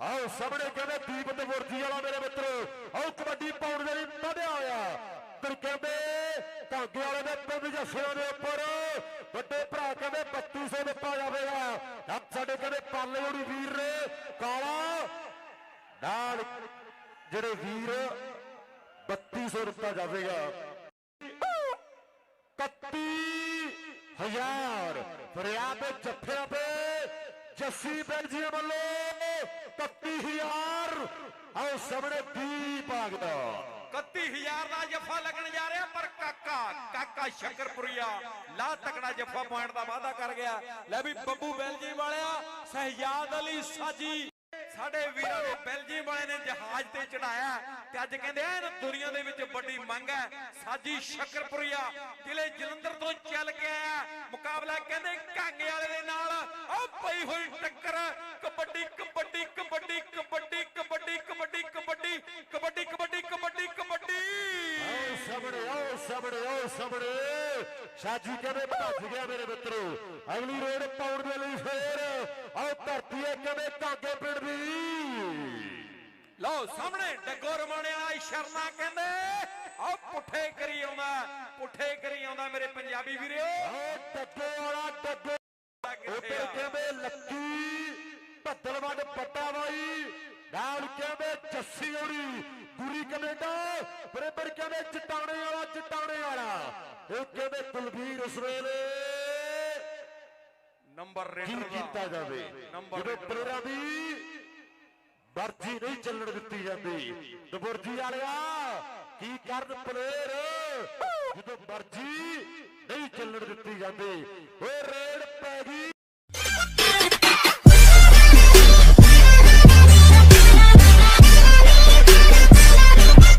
ਆਓ ਸਾਹਮਣੇ ਕਹਿੰਦੇ ਦੀਪ ਤੇ ਗੁਰਜੀ ਵਾਲਾ ਮੇਰੇ ਮਿੱਤਰੋ। ਆਓ ਕਬੱਡੀ ਪਾਉਣ ਦੇ ਲਈ ਵਧਿਆ ਹੋਇਆ। ਤੇ ਕਹਿੰਦੇ ਕਾਂਗੇ ਵਾਲੇ ਦੇ ਪਿੰਡ ਜੱਸਿਆਂ ਦੇ ਉੱਪਰ ਵੱਡੇ ਭਰਾ ਕਹਿੰਦੇ 3200 ਦਿੱਤਾ ਜਾਵੇਗਾ। ਸਾਡੇ ਕਹਿੰਦੇ ਪਾਲੇ ਹੋਣੀ ਵੀਰ ਨੇ ਕਾਲਾ ਨਾਲ ਜਿਹੜੇ ਵੀਰ 3200 ਦਿੱਤਾ ਜਾਵੇਗਾ। 31000 ਫਰਿਆਦ ਦੇ ਜੱਫਿਆਂ ਤੇ ਜੱਸੀ ਬੈਲਜੀਅਮ ਵੱਲੋਂ ਆਓ ਸਾਹਮਣੇ ਦੀਪ ਆ ਗਿਆ 31000 ਦਾ ਜੱਫਾ ਲੱਗਣ ਜਾ ਰਿਹਾ, ਪਰ ਕਾਕਾ ਕਾਕਾ ਸ਼ਕਰਪੁਰੀਆ ਲਾ ਤਕੜਾ ਜੱਫਾ ਪੁਆਇੰਟ ਦਾ ਵਾਅਦਾ ਕਰ ਗਿਆ। ਲੈ ਵੀ ਬੱਬੂ ਬੈਲਜੀ ਵਾਲਿਆ, ਸਹਿਜਾਦ ਅਲੀ ਸਾਜੀ। ਸਾਡੇ ਵੀਰਾਂ ਨੂੰ ਬੈਲਜੀ ਵਾਲੇ ਨੇ ਜਹਾਜ਼ ਤੇ ਚੜਾਇਆ ਤੇ ਅੱਜ ਕਹਿੰਦੇ ਐਨ ਦੁਨੀਆ ਦੇ ਵਿੱਚ ਵੱਡੀ ਮੰਗ ਹੈ। ਸਾਜੀ ਸ਼ਕਰਪੁਰੀਆ ਜ਼ਿਲ੍ਹੇ ਜਲੰਧਰ ਤੋਂ ਚੱਲ ਕੇ ਆਇਆ। ਮੁਕਾਬਲਾ ਕਹਿੰਦੇ ਕਾਂਗੇ ਵਾਲੇ ਦੇ ਨਾਲ। ਉਹ ਪਈ ਹੋਈ ਟੱਕਰ। ਕਬੱਡੀ ਕਬੱਡੀ ਕਬੱਡੀ ਕਬੱਡੀ ਸਾਹਮਣੇ ਆਓ ਸਾਹਮਣੇ। ਆਓ ਸਾਜੀ ਕਹਿੰਦੇ ਭੱਜ ਗਿਆ ਮੇਰੇ ਮਿੱਤਰੋ। ਅਗਲੀ ਰੇਡ ਪਾਉਣ ਦੇ ਲਈ ਫੇਰ। ਆਓ ਧਰਤੀ ਹੈ ਕਹਿੰਦੇ ਕਾਂਗੇ ਪਿੰਡ ਦੀ। ਲਓ ਸਾਹਮਣੇ ਡੱਗੋ ਰਮਾਣੇ ਵਾਲਾ ਸ਼ਰਨਾ ਕਹਿੰਦੇ ਆ ਪੁੱਠੇ ਕਰੀ ਆਉਂਦਾ ਪੁੱਠੇ ਕਰੀ ਆਉਂਦਾ ਮੇਰੇ ਪੰਜਾਬੀ ਵੀਰਿਓ ਆਓ ਟੱਕੇ ਵਾਲਾ ਟੱਕੇ ਉੱਧਰ ਕਹਿੰਦੇ ਲੱਕੀ ਭੱਦਲਵੱਡ ਪੱਟਾ ਬਾਈ ਨਾਲ ਕਹਿੰਦੇ ਜੱਸੀ ਹੋਣੀ। ਗੁਰੀ ਕੈਨੇਡਾ ਬਰਾਬਰ ਕਹਿੰਦੇ ਚਟਾਣੇ ਵਾਲਾ ਚਟਾਣੇ ਵਾਲਾ। ਇਹ ਕਹਿੰਦੇ ਕੁਲਵੀਰ ਉਸ ਵੇਲੇ ਨੰਬਰ ਰੇਡਰ ਕੀਤਾ ਜਾਵੇ? ਜਦੋਂ ਪਲੇਅਰਾਂ ਦੀ। ਮਰਜ਼ੀ ਨਹੀਂ ਚੱਲਣ ਦਿੱਤੀ ਜਾਂਦੀ। ਦਬੁਰਜੀ ਵਾਲਿਆ ਕੀ ਕਰਨ ਪਲੇਅਰ? ਜਦੋਂ ਮਰਜ਼ੀ ਨਹੀਂ ਚੱਲਣ ਦਿੱਤੀ ਜਾਂਦੀ। ਓਏ